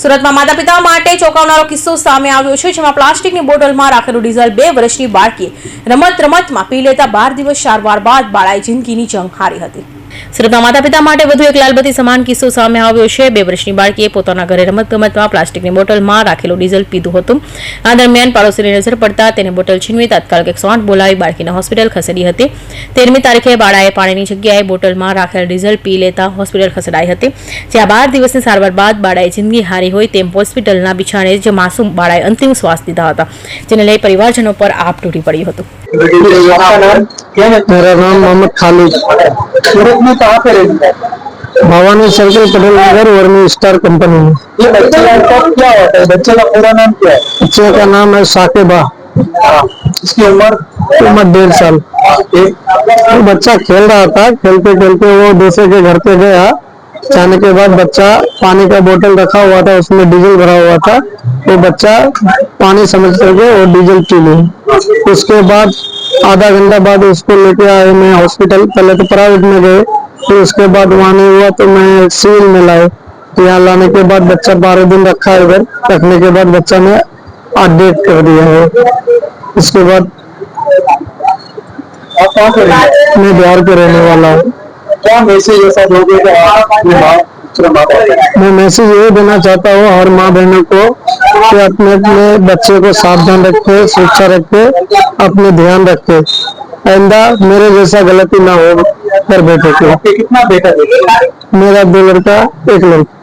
સુરતમાં માતા પિતા માટે ચોંકાવનારો કિસ્સો સામે આવ્યો છે, જેમાં પ્લાસ્ટિકની બોટલમાં રાખેલું ડીઝલ બે વર્ષની બાળકીએ રમત રમતમાં પી લેતા બાર દિવસ સારવાર બાદ બાળાએ જિંદગીની જંગ હારી હતી. સુરતમાં માતા પિતા માટે વધુ એક લાલબત્તી સમાન કિસ્સો સામે આવ્યો છે. બે વર્ષની બાળકીએ પોતાના ઘરે રમત ગમતમાં પ્લાસ્ટિકની બોટલમાં રાખેલું ડીઝલ પીધું હતું. આ દરમિયાન પાડોશીની નજર પડતા તેને બોટલ છીનવી તાત્કાલિક એકસો બોલાવી બાળકીને હોસ્પિટલ ખસેડી હતી. તેરમી તારીખે બાળાએ પાણીની જગ્યાએ બોટલમાં રાખેલ ડીઝલ પી લેતા હોસ્પિટલ ખસેડાઈ હતી. જ્યાં બાર દિવસની સારવાર બાદ બાળાએ જિંદગી હારી હોય તેમ હોસ્પિટલના બિછાણે જ માસૂમ બાળાએ અંતિમ શ્વાસ લીધા હતા, જેને લઈ પરિવારજનો પર આપ તૂટી પડ્યું હતું. नाम मेरा नाम मोहम्मद खालिद। सूरत में कहाँ पे रहता है भवानी सर्कल पटेल नगर वर्मी स्टार कंपनी। में बच्चे का क्या होता है बच्चे का पूरा नाम क्या है बच्चे का नाम है साकेबा। इसकी उम्र उम्र डेढ़ साल। वो बच्चा खेल रहा था खेलते खेलते वो दूसरे के घर पे गया। जाने के बाद बच्चा पानी का बोतल रखा हुआ था, उसमें डीजल भरा हुआ था। वो बच्चा पानी समझ करके और डीजल पी ली। उसके बाद आधा घंटा बाद उसको लेके आए, मैं हॉस्पिटल, पहले तो प्राइवेट में गए, फिर उसके बाद वहाँ नहीं हुआ तो मैं सिविल में लाए। यहाँ लाने के बाद बच्चा बारह दिन रखा है इधर, रखने के बाद बच्चा ने आज डेट कर दिया है। इसके बाद मैं बिहार के रहने वाला हूँ। क्या मैसेज ऐसा दोगे कि आप अपने माँ मैसेज ये देना चाहता हूँ हर माँ बहनों को कि अपने अपने बच्चे को सावधान रखे सुरक्षा रखे अपने ध्यान रखे। आइंदा मेरे जैसा गलती ना हो कर बेटे को। कितना बेटा? मेरा दो लड़का एक लड़की।